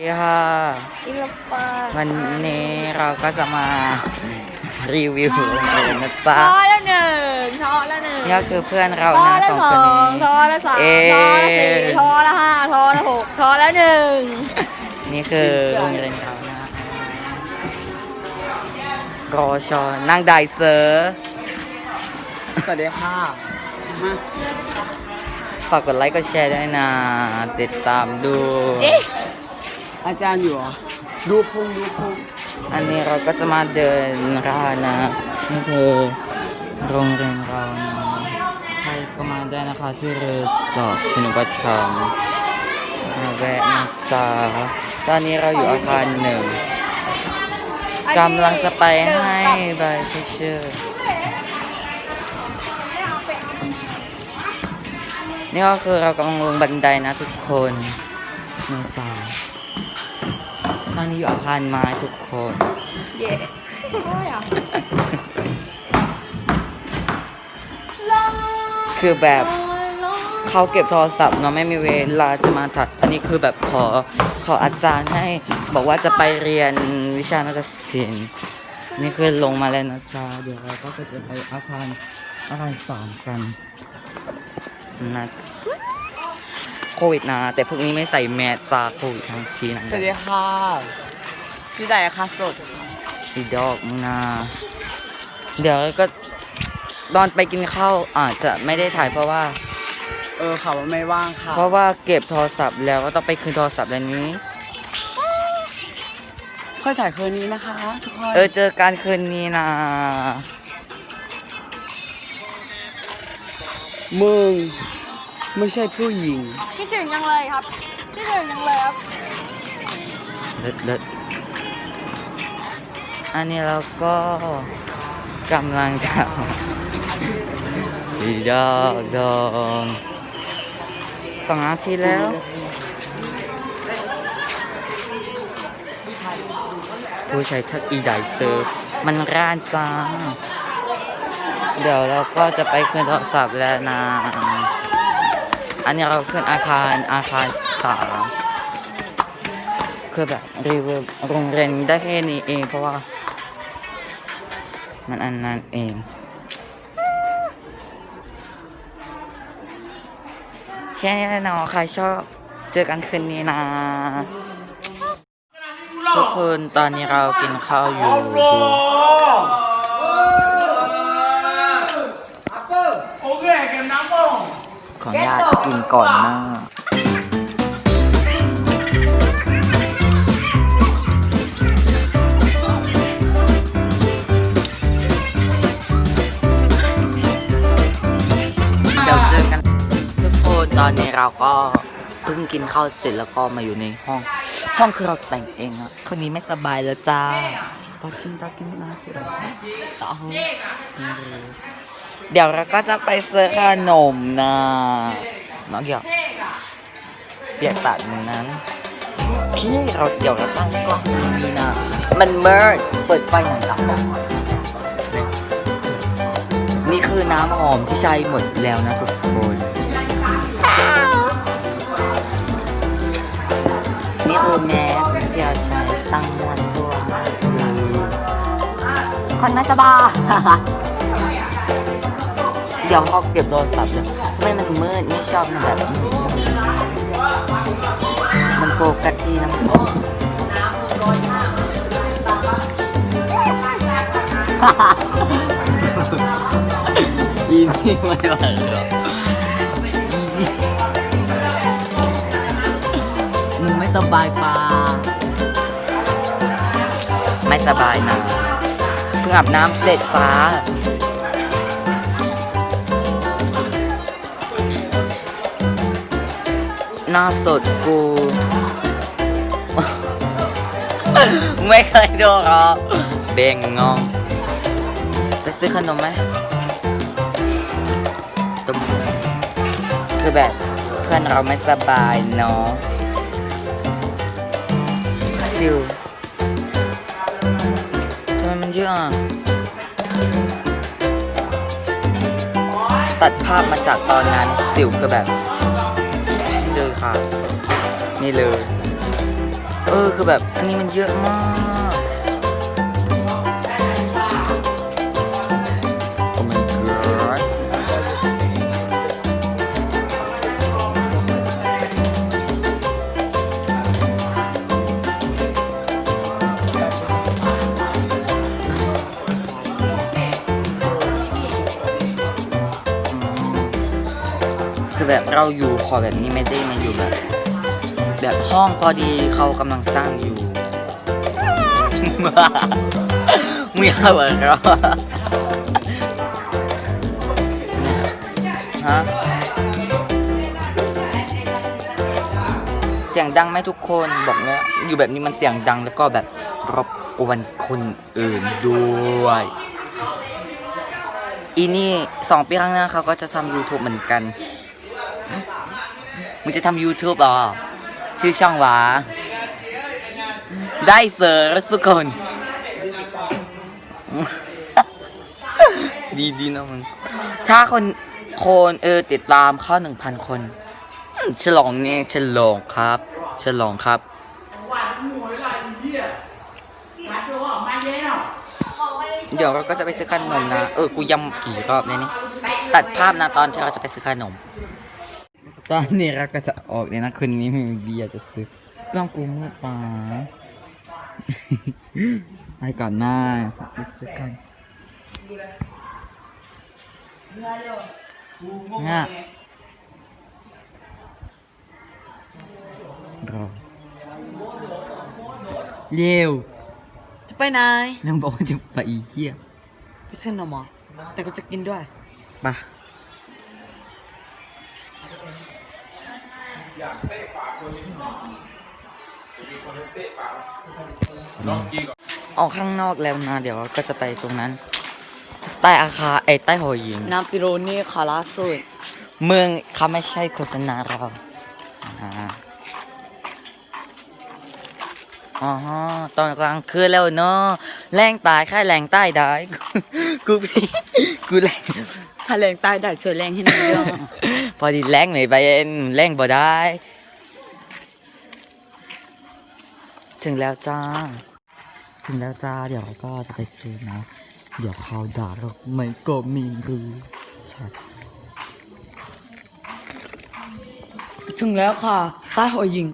สวัสดีค่ะอิลฟ้าวันนี้เราก็จะมารีวิวโรงเรียนนะจ๊ะทอละหนึ่งทอละหนึ่งนี่ก็คือเพื่อนเราทอนะละสองสคนอนี้งทอละสามเอ๊ะทอละสี่ทอละห้าทอละหกทอละหนึ่งนี่คือโรงเรียนเรานะรอชอนั่งไดเซอร์สวัสดีค่ะฝากกดไลค์กดแชร์ด้วยนะ ติดตามดูเอาจารย์อยู่เหรอดูพุงดูพุงอันนี้เราก็จะมาเดินร้านนะนี่คือโรงเรียนเรานะใครก็มาได้นะคะที่เรือสอบชนุบัติธรรมมาแวะนะจ๊ะตอนนี้เราอยู่อาคารหนึ่งกำลังจะไปให้ใบพิเชอร์นี่ก็คือเรากำลังลงบันไดนะทุกคนนี่จ้า อนนี้อยู่อาคารไม้ทุกคน เย่โอ้ยอะคือแบบเขาเก็บโทรศัพท์เนาะไม่มีเวลาจะมาถัด อันนี้คือแบบขอขออาจารย์ให้บอกว่าจะไปเรียนวิชานาฏศิลป์นี่คือลงมาแล้วนะจ๊ะเดี๋ยวเราก็จะไปอาคารอาคารสามกันนะ โควิดนะ แต่พวกนี้ไม่ใส่แมสจ้าโควิดทั้งทีนะสวัสดีค่ะชื่อใดคะสดสีดอกมึงนะเดี๋ยวก็ตอนไปกินข้าวอาจจะไม่ได้ถ่ายเพราะว่า เออค่ะว่าไม่ว่างค่ะ เพราะว่าเก็บโทรศัพท์แล้วก็ต้องไปคืนโทรศัพท์แล้วนี้ ค่อยถ่ายคืนนี้นะคะทุกคนเออเจอกันคืนนี้นะมึง ไม่ใช่ผู้หญิงคิดถึงยังเลยครับคิดถึงยังเลยครับเลิศเลิศอันนี้เราก็กำลังจะอีดอกดองสองนาทีแล้วผู้ใช้ทักอีไดเซอร์มันร้านจังเดี๋ยวเราก็จะไปขึ้นโทรศัพท์แล้วนะ อันนี้เราขึ้นอาคารอาคารสามคือแบบรีวิวโรงเรียนได้แค่นี้เอง เพราะว่า มันอันนั้นเองแค่นี้แหละเนาะใครชอบเจอกันคืนนี้นะทุกคนตอนนี้เรากินข้าวอยู่ดูขอ อนุญาตกินก่อนนะเดี๋ยวเจอกันทุกคนตอนนี้เราก็เพิ่งกินข้าวเสร็จแล้วก็มาอยู่ในห้อง ห้องคือเราแต่งเองอะคนนี้ไม่สบายแล้วจ้าตากินตากินไม่น่าเสียต่อห้อง เดี๋ยวเราก็จะไปซื้อขนมนะน้องเกี่ยวเปียกตัดนั้น พี่เราเดี๋ยวเราตั้งกล้องนี้นะ มันเมิร์ดเปิดไฟหน่อยละนี่คือน้ำหอมที่ใช้หมดแล้วนะทุกคนนี่คือแมสที่เราใช้ตั้งวันตัวคนไม่สบา เดี๋ยวเขาเก็บโทรศัพท์เลยไม่มันมืดไม่ชอบมันแบบนี้มันโฟกัสที่น้ำอีนี่ไม่ไหวแล้วอีนี่มึงไม่สบายปะไม่สบายนะเพิ่งอาบน้ำเสร็จฟ้า หน้าสดกู ไม่เคยดูหรอกเบงงองไปซื้อขนมไหมตุ้มคือแบบเพื่อนเราไม่สบายเนาะซิวทำไมมันเยอะอะ ตัดภาพมาจากตอนนั้น สิวคือแบบ ค่ะ นี่เลย เออคือแบบอันนี้มันเยอะมาก แบบเราอยู่ขอแบบนี้ไม่ได้มาอยู่แบบ แบบห้องพอดีเขากำลังสร้างอยู่มึงอย่าหัวเราฮะเสียงดังไหมทุกคนบอกแล้วอยู่แบบนี้มันเสียงดังแล้วก็แบบรบกวนคนอื่นด้วยอีนี่สองปีข้างหน้าเขาก็จะทำ YouTube เหมือนกัน มึงจะทำ YouTube เหรอ ชื่อช่องวะได้เสิร์ชทุกคนดีดีนะมึง ถ้าคนคนเออติดตามเข้าหนึ่งพันคนอืมฉลองเนี่ยฉลองครับ ฉลองครับเดี๋ยวเราก็จะไปซื้อขนมนะ เออ กูย้ำกี่รอบเลยนี่ ตัดภาพนะตอนที่เราจะไปซื้อขนม ตอนนี้เราก็จะออกเลยนะคืนนี้ไม่มีเบียร์จะซื้อต้องกูมืดตาไปก่อนหน้าไปซื้อกันเนี่ยรอเร็วจะไปไหนน้องบอกว่าจะไปอีเหี้ยไปซื้อนมเหรอแต่ก็จะกินด้วยไป ออกข้างนอกแล้วนะ เดี๋ยวก็จะไปตรงนั้น ใต้อาคารไอ้ยใต้หอยิงน้ำปิโรนี่คาราสุด เมืองเขาไม่ใช่โฆษณาเราอ่าอ๋อตอนกลางคืนแล้วเนาะแรงตายค่ายแรงใต้ได้ กูพี่กูแรงถ้าแรงใต้ได้ช่วยแรงให้หน่อยเรื่อง พอดีแรงไม่ไปเอ็นแรงบ่ได้ ถึงแล้วจ้า ถึงแล้วจ้า เดี๋ยวก็จะไปซื้อนะ เดี๋ยวเขาด่าเราไม่ก็มีรู้ใช่ถึงแล้วค่ะใต้หอยหญิง